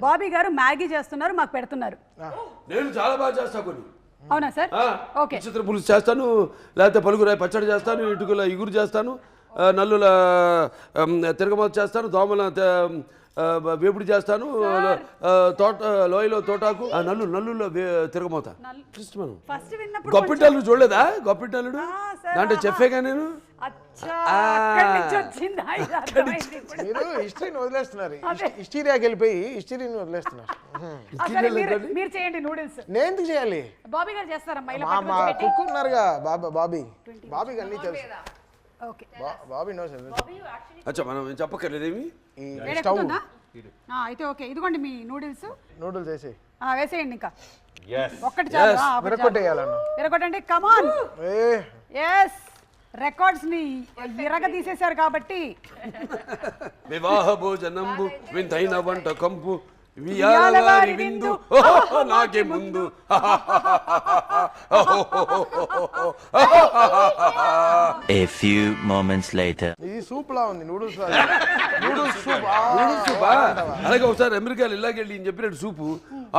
బాబీ గారు మ్యాగీ చేస్తున్నారు మాకు పెడుతున్నారు. నేను చాలా బాగా చేస్తా కొన్ని. అవునా సార్? ఓకే. నక్షత్ర పులుసు చేస్తాను లేకపోతే పలుగురాయి పచ్చడి చేస్తాను ఇటుకల ఇగురు చేస్తాను నల్లుల ఆమ్, తిరగమాత చేస్తాను దోమల వేపుడు చేస్తాను తోట లోయలో తోటాకు. ఆ, నల్లు నల్లులో తిరగమాత కృష్ణమను ఫస్ట్ విన్నప్పుడు గొప్పిటల్లుడు చూడలేదా? గొప్పిటల్లుడు సరే, దాంట్లో. చెప్పేగా నేను? అచ్చా అక్కడి నుంచి వచ్చిందా ఇది అర్థమైంది ఇప్పుడు. మీరు హిస్టరీని వదిలేస్తున్నారు. హిస్టీరియాకి వెళ్ళిపోయి హిస్టరీని వదిలేస్తున్నారు. ఉహుం. అసలు మీరు మీరు చేయండి నూడిల్స్. నేను ఎందుకు చేయాలి? బాబీ గారు చేస్తారా? మైల మా మా కుక్ ఉన్నారుగా బాబా బాబీ. అన్నీ తెలుసు బాబీ అచ్చా మనం చెప్పక్కర్లేదేమి స్టవ్. అయితే ఓకే. ఇదిగోండి మీ నూడిల్స్. నూడిల్స్ వేసి వేసేయండి ఇంకా. ఒక్కటి విరగొట్టండి. కమాన్ ఎస్ రికార్డ్స్ని విరగ తీసేశారు కాబట్టి. వివాహ భోజనంబు వింతైన వంట కంపు వియాల వియాల వారి వారి విందు. ఓహో, నాకే ముందు. A few moments later. ఇది సూప్ లా ఉంది నూడిల్స్ నూడిల్స్ సూప్. నూడిల్స్ సూపా? అలాగే ఒకసారి అమెరికాలో ఇలాగెళ్ళి ఈయన చెప్పినట్టు సూపు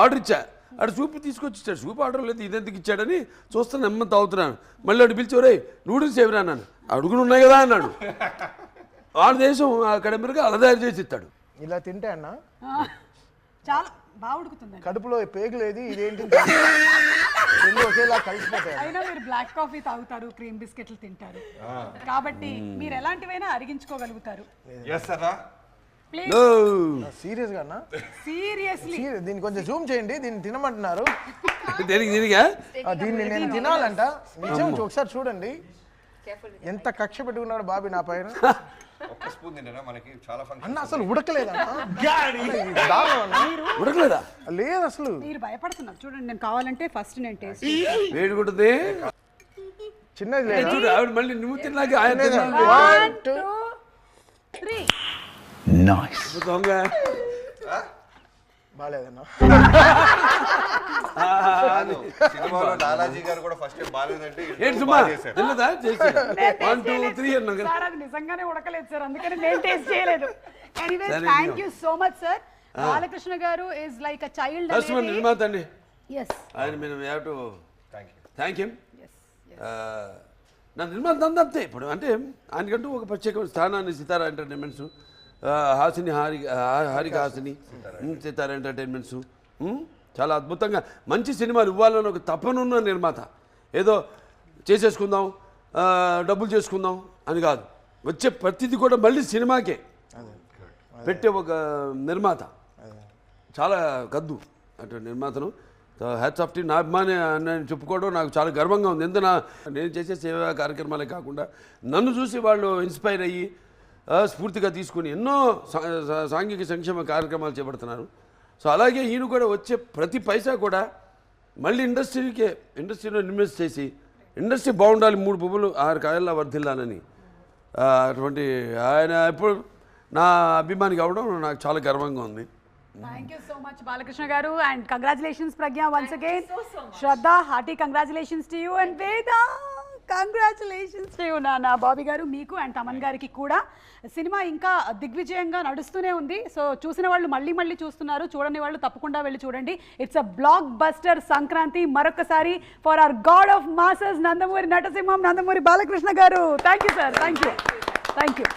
ఆర్డర్ ఇచ్చా. అటు సూప్ తీసుకొచ్చి ఇచ్చాడు సూప్ ఆర్డర్ లేదు ఇదెందుకు ఇచ్చాడని చూస్తే నెమ్మది తాగుతున్నాను. మళ్ళీ అటు పిలిచి ఒరే నూడిల్స్ ఎవరా అన్నాను అడుగులు ఉన్నాయి కదా అన్నాడు. ఆడ దేశం అక్కడ అమెరికా అలా తయారు చేసి ఇస్తాడు. ఇలా తింటే అన్న? చాలా. బాగా ఉడుకుతుందండి కడుపులో పేగులేది ఇదేంటి రెండు ఒకేలా కలిసిపోతాయి అయినా మీరు బ్లాక్ కాఫీ తాగుతారు క్రీమ్ బిస్కెట్లు తింటారు. కాబట్టి మీరు ఎలాంటివైనా అరిగించుకోగలుగుతారు. ప్లీజ్ ఓ, సీరియస్గా అన్న? సీరియస్లీ. దీన్ని కొంచెం జూమ్ చేయండి దీన్ని తినమంటున్నారు. దేనికి దీనిగా దీన్ని నేను తినాలంట. నిజం ఒకసారి చూడండి. ఎంత కక్ష పెట్టుకున్నాడు బాబీ నా పైన? ఒక్క స్పూన్ తింటారా మనకి చాలా ఫంక్షన్ అన్న అసలు అన్న. ఉడకలేదా? లేదు అసలు. మీరు భయపడుతున్నారు. చూడండి నేను కావాలంటే ఫస్ట్ నేను టేస్ట్ వేడి కొడుతుంది. చిన్నది ఏ, లేదు చూడు ఆవిడ మళ్ళీ నువ్వు తిన్నాక ఆయన. దొంగ. బాగాలేదన్న సినిమాలో లాలాజీ గారు కూడా ఫస్ట్ టైం బాగాలేదంటే ఏంటి ఇద్దరు సుమా? బాగా చేశారు. తిన్నదా చేసి. వన్ టూ త్రీ అన్నా కదా. సార్ అది నిజంగానే ఉడకలేదు సార్. అందుకని నేను టేస్ట్ చేయలేదు. ఎనీవే సరే, థ్యాంక్ ఇదిగో. You so much sir Balakrishna garu is like a child first మన నిర్మాత అండి ఎస్ ఆయన మేము have to thank you thank you నా నిర్మాత అంతా. అంతే ఇప్పుడు అంటే ఆయనకంటూ ఒక ప్రత్యేక స్థానాన్ని సితారా ఎంటర్టైన్మెంట్స్ హాసిని హారి హారిక హాసిని సితారా. ఎంటర్టైన్మెంట్స్ చాలా అద్భుతంగా. మంచి సినిమాలు ఇవ్వాలని ఒక తపనున్న నిర్మాత. ఏదో చేసేసుకుందాం డబ్బులు చేసుకుందాం అని కాదు. వచ్చే ప్రతిదీ కూడా మళ్ళీ సినిమాకే. పెట్టే ఒక నిర్మాత. చాలా గద్దు అటు నిర్మాతను. హ్యాట్స్ ఆఫ్ టీ నా అభిమాని అని చెప్పుకోవడం నాకు చాలా గర్వంగా ఉంది. నా నేను చేసే సేవా కార్యక్రమాలే కాకుండా నన్ను చూసి వాళ్ళు ఇన్స్పైర్ అయ్యి స్ఫూర్తిగా తీసుకుని ఎన్నో సాంఘిక సంక్షేమ కార్యక్రమాలు చేపడుతున్నారు. సో అలాగే ఈయన కూడా వచ్చే ప్రతి పైసా కూడా మళ్ళీ ఇండస్ట్రీకే ఇండస్ట్రీలో ఇన్వెస్ట్ చేసి ఇండస్ట్రీ బాగుండాలి మూడు పువ్వులు ఆరు కాయల్లా వర్ధిల్లాలని. ఆ, అటువంటి ఆయన ఎప్పుడు నా అభిమాని కావడం నాకు చాలా గర్వంగా ఉంది. Thank you so much Balakrishna garu. And congratulations Pragna once again Shraddha hearty congratulations to you and Veda congratulations నాన్న బాబీ గారు మీకు అండ్ తమన్ గారికి కూడా. సినిమా ఇంకా దిగ్విజయంగా నడుస్తూనే ఉంది. సో చూసిన వాళ్ళు మళ్ళీ మళ్ళీ చూస్తున్నారు. చూడని వాళ్ళు తప్పకుండా వెళ్ళి చూడండి. It's a blockbuster Sankranti. మరొకసారి for our god of masses Nandamuri నటసింహం Nandamuri Balakrishna garu. Thank you sir thank you thank you